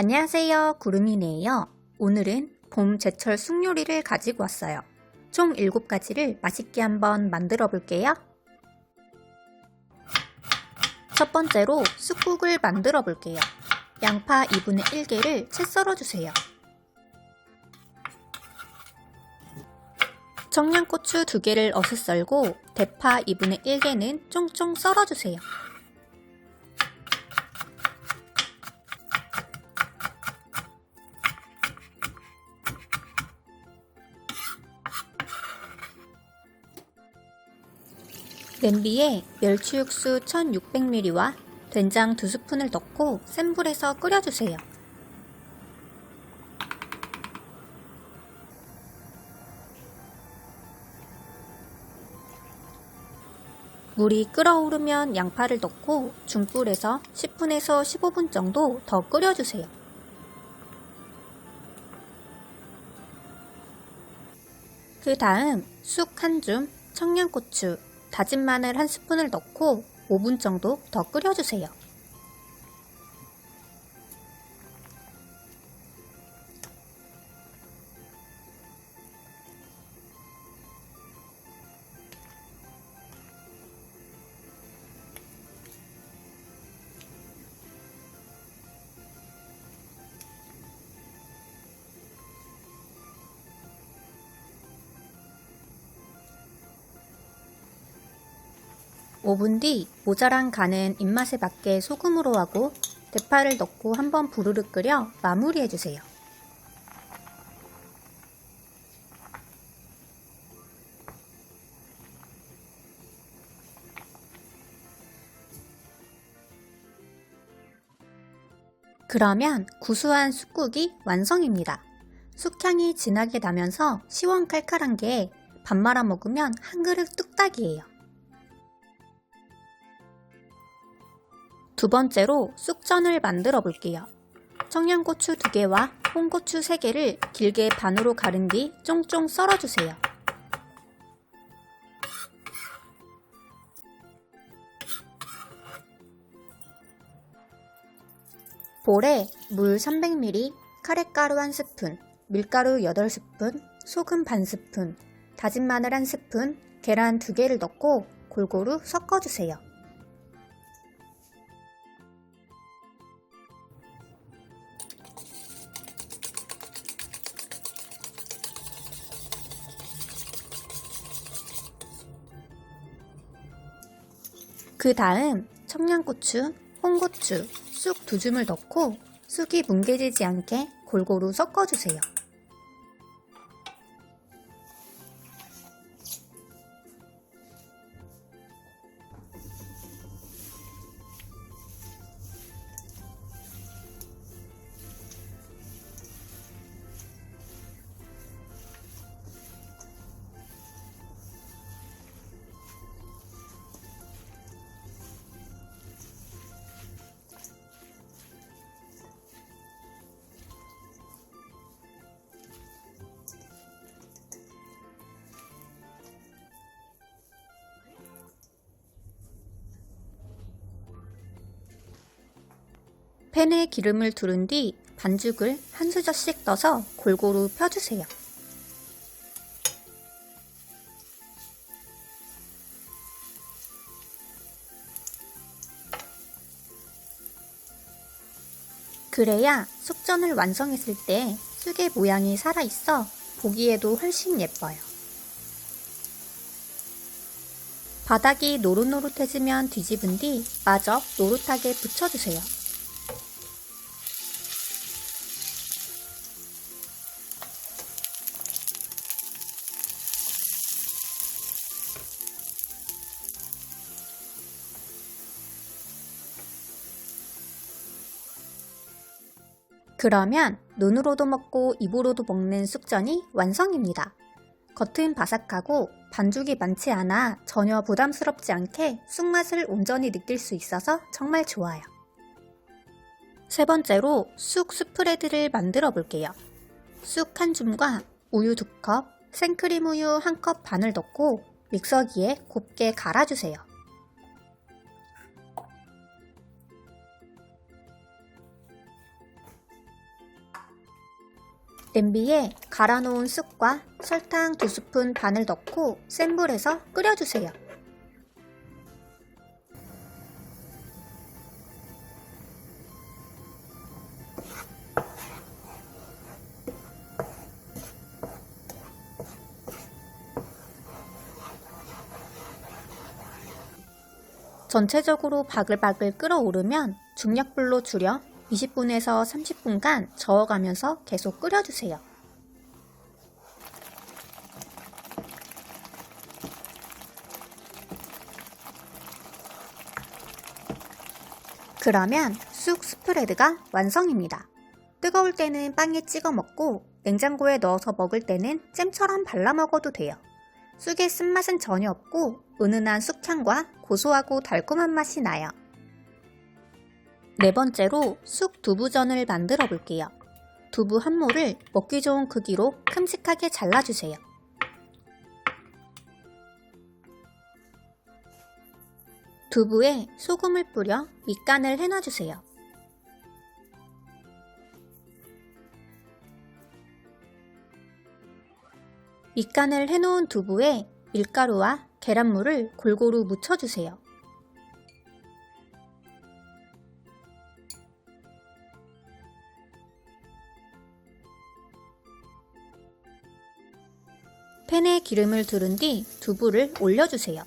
안녕하세요. 구름이네요. 오늘은 봄 제철 쑥 요리를 가지고 왔어요. 총 7가지를 맛있게 한번 만들어 볼게요. 첫 번째로 쑥국을 만들어 볼게요. 양파 2분의 1개를 채 썰어 주세요. 청양고추 2개를 어슷 썰고 대파 2분의 1개는 쫑쫑 썰어 주세요. 냄비에 멸치 육수 1600ml와 된장 2스푼을 넣고 센 불에서 끓여주세요. 물이 끓어오르면 양파를 넣고 중불에서 10분에서 15분 정도 더 끓여주세요. 그 다음 쑥 한 줌, 청양고추, 다진 마늘 한 스푼을 넣고 5분 정도 더 끓여주세요. 오분뒤 모자란 간은 입맛에 맞게 소금으로 하고 대파를 넣고 한번 부르르 끓여 마무리해주세요. 그러면 구수한 쑥국이 완성입니다. 쑥향이 진하게 나면서 시원칼칼한 게 밥 말아 먹으면 한 그릇 뚝딱이에요. 두 번째로 쑥전을 만들어 볼게요. 청양고추 2개와 홍고추 3개를 길게 반으로 가른 뒤 쫑쫑 썰어주세요. 볼에 물 300ml, 카레가루 1스푼, 밀가루 8스푼, 소금 반 스푼, 다진 마늘 1스푼, 계란 2개를 넣고 골고루 섞어주세요. 그 다음 청양고추, 홍고추, 쑥 두 줌을 넣고 쑥이 뭉개지지 않게 골고루 섞어주세요. 팬에 기름을 두른 뒤 반죽을 한 수저씩 떠서 골고루 펴주세요. 그래야 숙전을 완성했을 때 쑥의 모양이 살아있어 보기에도 훨씬 예뻐요. 바닥이 노릇노릇해지면 뒤집은 뒤 마저 노릇하게 붙여주세요. 그러면 눈으로도 먹고 입으로도 먹는 쑥전이 완성입니다. 겉은 바삭하고 반죽이 많지 않아 전혀 부담스럽지 않게 쑥맛을 온전히 느낄 수 있어서 정말 좋아요. 세 번째로 쑥 스프레드를 만들어 볼게요. 쑥 한 줌과 우유 두 컵, 생크림 우유 한컵 반을 넣고 믹서기에 곱게 갈아주세요. 냄비에 갈아 놓은 쑥과 설탕 2스푼 반을 넣고 센 불에서 끓여주세요. 전체적으로 바글바글 끓어오르면 중약불로 줄여 20분에서 30분간 저어가면서 계속 끓여주세요. 그러면 쑥 스프레드가 완성입니다. 뜨거울 때는 빵에 찍어 먹고 냉장고에 넣어서 먹을 때는 잼처럼 발라 먹어도 돼요. 쑥의 쓴맛은 전혀 없고 은은한 쑥향과 고소하고 달콤한 맛이 나요. 네 번째로 쑥 두부전을 만들어 볼게요. 두부 한 모를 먹기 좋은 크기로 큼직하게 잘라주세요. 두부에 소금을 뿌려 밑간을 해놔주세요. 밑간을 해놓은 두부에 밀가루와 계란물을 골고루 묻혀주세요. 팬에 기름을 두른 뒤 두부를 올려주세요.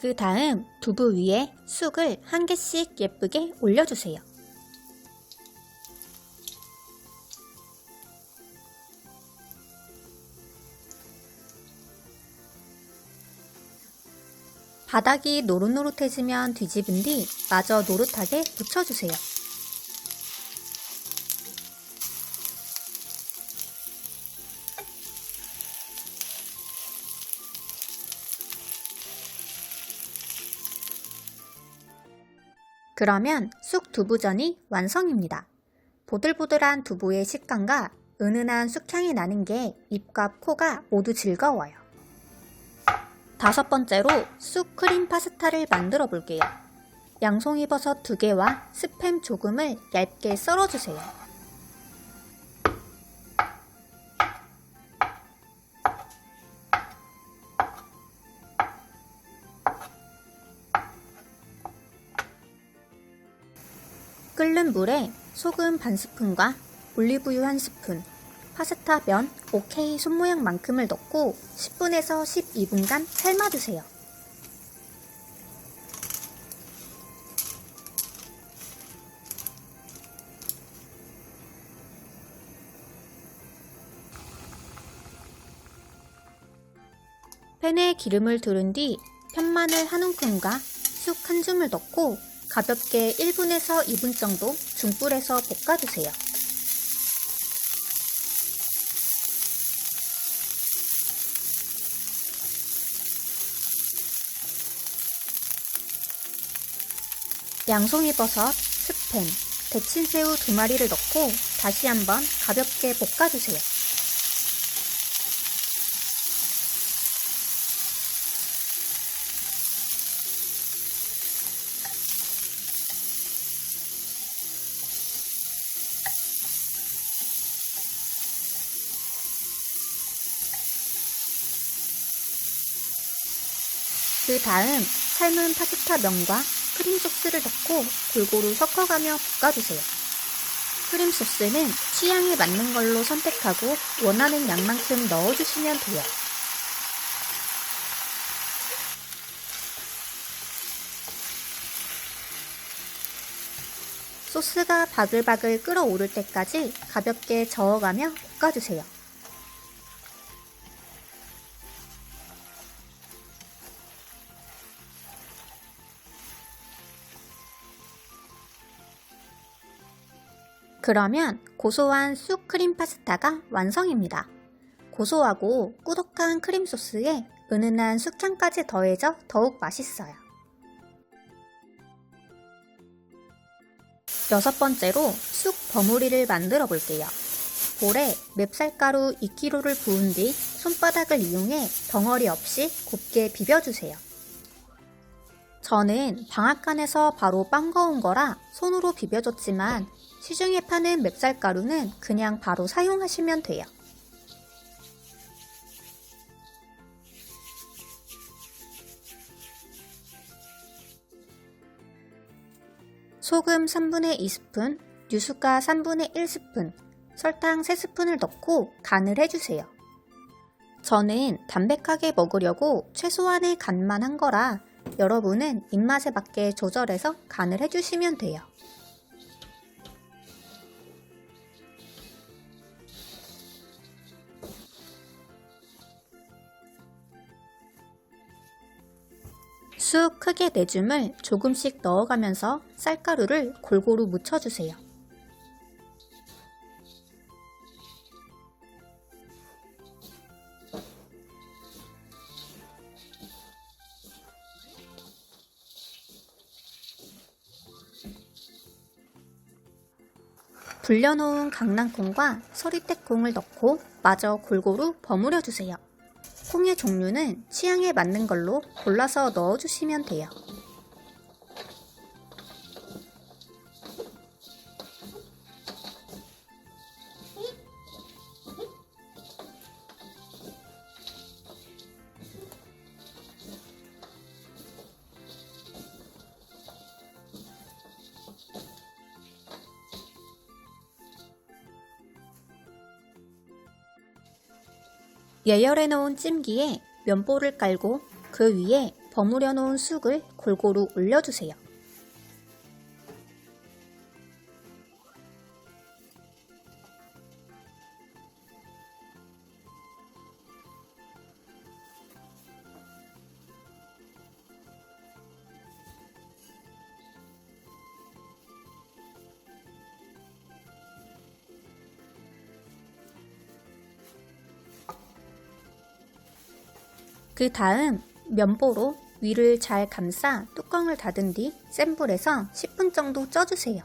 그 다음 두부 위에 쑥을 한 개씩 예쁘게 올려주세요. 바닥이 노릇노릇해지면 뒤집은 뒤 마저 노릇하게 묻혀주세요. 그러면 쑥 두부전이 완성입니다. 보들보들한 두부의 식감과 은은한 쑥향이 나는 게 입과 코가 모두 즐거워요. 다섯 번째로 쑥 크림 파스타를 만들어 볼게요. 양송이 버섯 두 개와 스팸 조금을 얇게 썰어주세요. 끓는 물에 소금 반 스푼과 올리브유 한 스푼, 파스타 면 오케이 손모양만큼을 넣고 10분에서 12분간 삶아주세요. 팬에 기름을 두른 뒤 편마늘 한 움큼과 쑥 한 줌을 넣고 가볍게 1분에서 2분 정도 중불에서 볶아주세요. 양송이 버섯, 스팸, 데친 새우 두 마리를 넣고 다시 한번 가볍게 볶아주세요. 그 다음 삶은 파스타 면과 크림 소스를 넣고 골고루 섞어가며 볶아주세요. 크림 소스는 취향에 맞는 걸로 선택하고 원하는 양만큼 넣어주시면 돼요. 소스가 바글바글 끓어오를 때까지 가볍게 저어가며 볶아주세요. 그러면 고소한 쑥 크림 파스타가 완성입니다. 고소하고 꾸덕한 크림 소스에 은은한 쑥향까지 더해져 더욱 맛있어요. 여섯 번째로 쑥 버무리를 만들어 볼게요. 볼에 맵쌀가루 2kg를 부은 뒤 손바닥을 이용해 덩어리 없이 곱게 비벼주세요. 저는 방앗간에서 바로 빵 거온 거라 손으로 비벼줬지만 시중에 파는 맵쌀가루는 그냥 바로 사용하시면 돼요. 소금 3분의 2스푼, 유수가 3분의 1스푼, 설탕 3스푼을 넣고 간을 해주세요. 저는 담백하게 먹으려고 최소한의 간만 한 거라 여러분은 입맛에 맞게 조절해서 간을 해주시면 돼요. 쑥 크게 네 줌을 조금씩 넣어가면서 쌀가루를 골고루 묻혀주세요. 불려놓은 강낭콩과 서리태콩을 넣고 마저 골고루 버무려 주세요. 콩의 종류는 취향에 맞는 걸로 골라서 넣어주시면 돼요. 예열해 놓은 찜기에 면보를 깔고 그 위에 버무려 놓은 쑥을 골고루 올려주세요. 그 다음 면보로 위를 잘 감싸 뚜껑을 닫은 뒤 센 불에서 10분 정도 쪄주세요.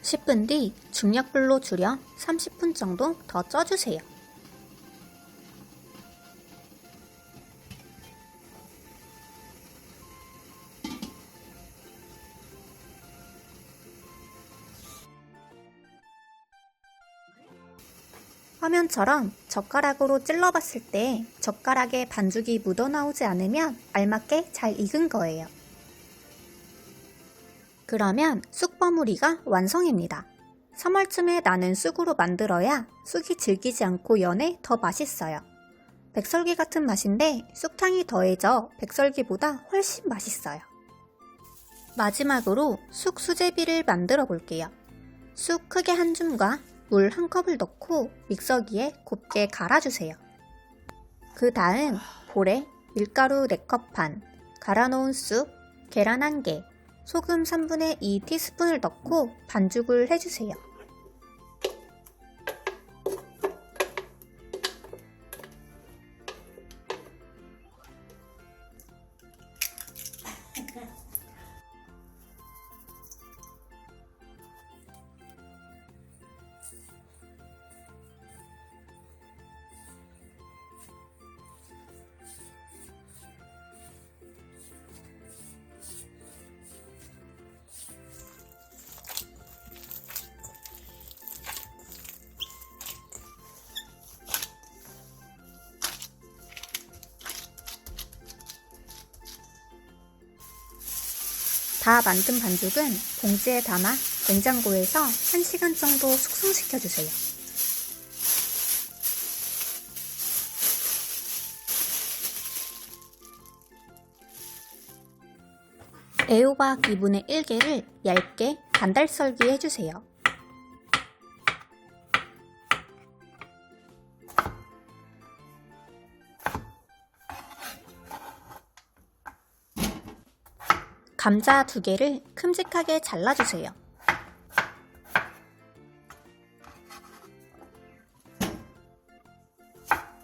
(10분) 뒤 중약불로 줄여 (30분) 정도 더 쪄주세요. 화면처럼 젓가락으로 찔러봤을 때 젓가락에 반죽이 묻어나오지 않으면 알맞게 잘 익은 거예요. 그러면 쑥 버무리가 완성입니다. 3월쯤에 나는 쑥으로 만들어야 쑥이 질기지 않고 연해 더 맛있어요. 백설기 같은 맛인데 쑥탕이 더해져 백설기보다 훨씬 맛있어요. 마지막으로 쑥 수제비를 만들어 볼게요. 쑥 크게 한 줌과 물 한 컵을 넣고 믹서기에 곱게 갈아주세요. 그 다음 볼에 밀가루 4컵 반, 갈아놓은 쑥, 계란 1개, 소금 3분의 2 티스푼을 넣고 반죽을 해주세요. 다 만든 반죽은 봉지에 담아 냉장고에서 1시간 정도 숙성시켜 주세요. 애호박 2분의 1개를 얇게 반달 썰기 해주세요. 감자 2개를 큼직하게 잘라주세요.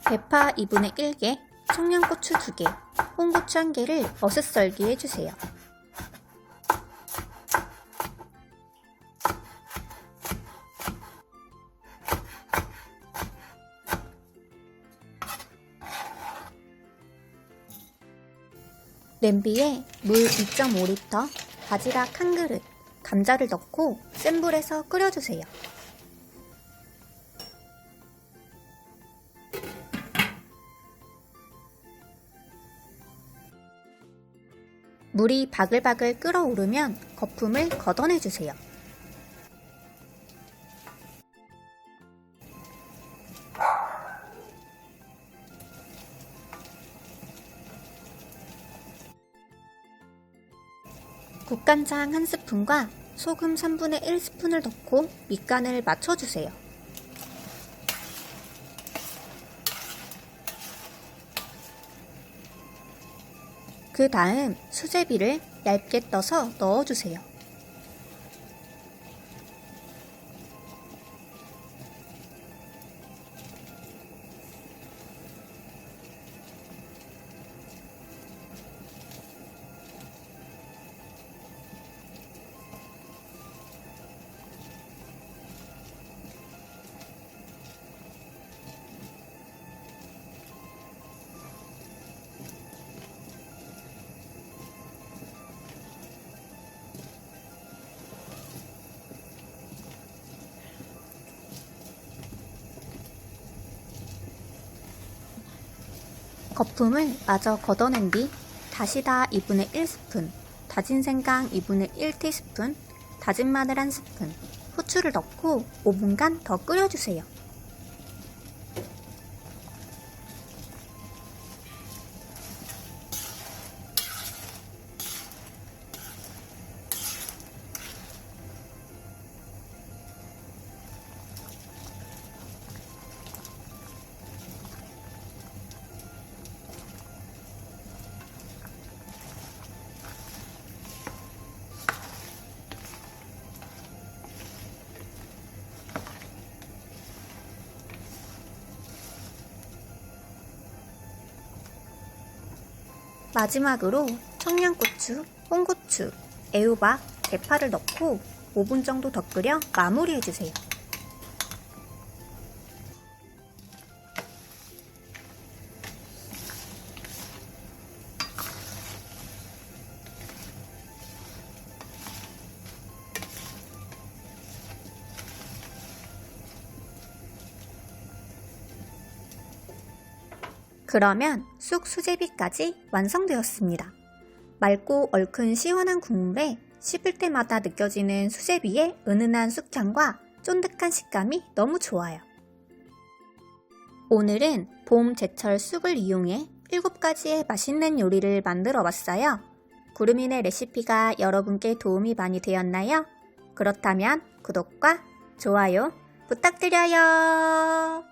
대파 2분의 1개, 청양고추 2개, 홍고추 1개를 어슷 썰기 해주세요. 냄비에 물 2.5리터, 바지락 한 그릇, 감자를 넣고 센 불에서 끓여주세요. 물이 바글바글 끓어오르면 거품을 걷어내주세요. 국간장 한 스푼과 소금 3분의 1스푼을 넣고 밑간을 맞춰주세요. 그 다음 수제비를 얇게 떠서 넣어주세요. 거품을 마저 걷어낸 뒤 다시다 2분의 1스푼, 다진 생강 2분의 1티스푼, 다진 마늘 1스푼, 후추를 넣고 5분간 더 끓여주세요. 마지막으로 청양고추, 홍고추, 애호박, 대파를 넣고 5분 정도 더 끓여 마무리해주세요. 그러면 쑥 수제비까지 완성되었습니다. 맑고 얼큰 시원한 국물에 씹을 때마다 느껴지는 수제비의 은은한 쑥향과 쫀득한 식감이 너무 좋아요. 오늘은 봄 제철 쑥을 이용해 7가지의 맛있는 요리를 만들어 봤어요. 구름이네 레시피가 여러분께 도움이 많이 되었나요? 그렇다면 구독과 좋아요 부탁드려요.